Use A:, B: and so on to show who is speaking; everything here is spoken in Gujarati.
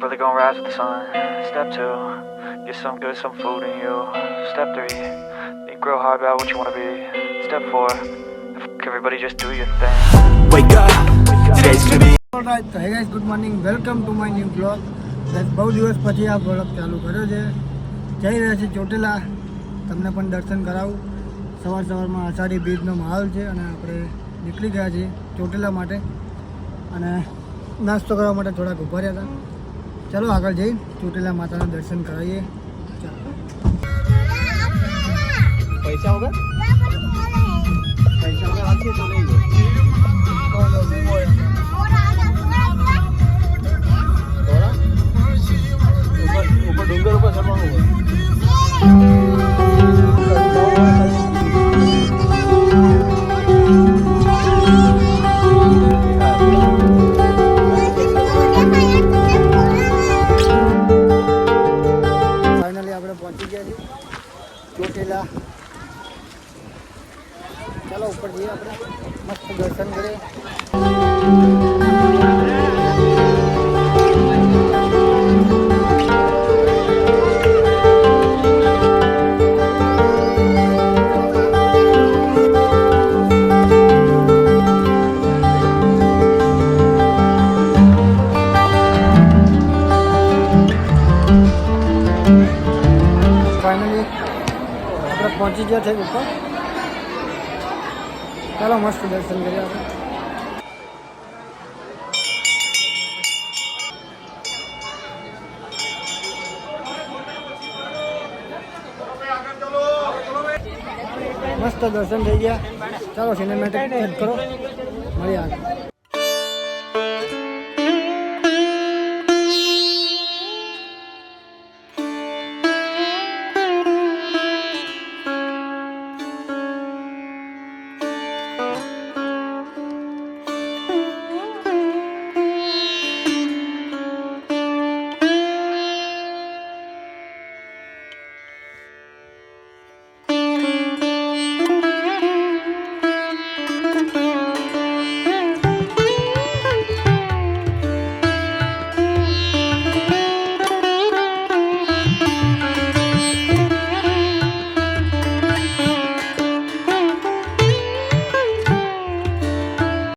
A: rise with the sun. Step two, get some good, some food in you. Step three, think real hard about what you wanna be. Step four, fuck everybody, just do your thing.
B: Wake up, today's gonna be
C: alright તો hey guys good morning welcome to my new blog બહુ દિવસ પછી આ બ્લોગ ચાલુ કર્યો છે જઈ રહ્યા છે ચોટીલા તમને પણ દર્શન કરાવું સવાર સવારમાં અષાઢી બીજનો માહોલ છે અને આપણે નીકળી ગયા છીએ ચોટીલા માટે અને નાસ્તો કરવા માટે થોડાક ઊભા રહ્યા હતા ચલો આગળ જઈ ચોટીલા માતાના દર્શન કરાવીએ.
D: પૈસા વગર? પૈસા તો
C: ચોટીલા ચાલો ઉપર જઈએ આપણે મસ્ત દર્શન કરીએ ફાઇનલી આપણે પહોંચી ગયા છે ઉપર. ચાલો મસ્ત દર્શન કરીએ આપણે. મસ્ત દર્શન થઈ ગયા. ચાલો સિનેમેટિક કરો. મળીએ આગળ.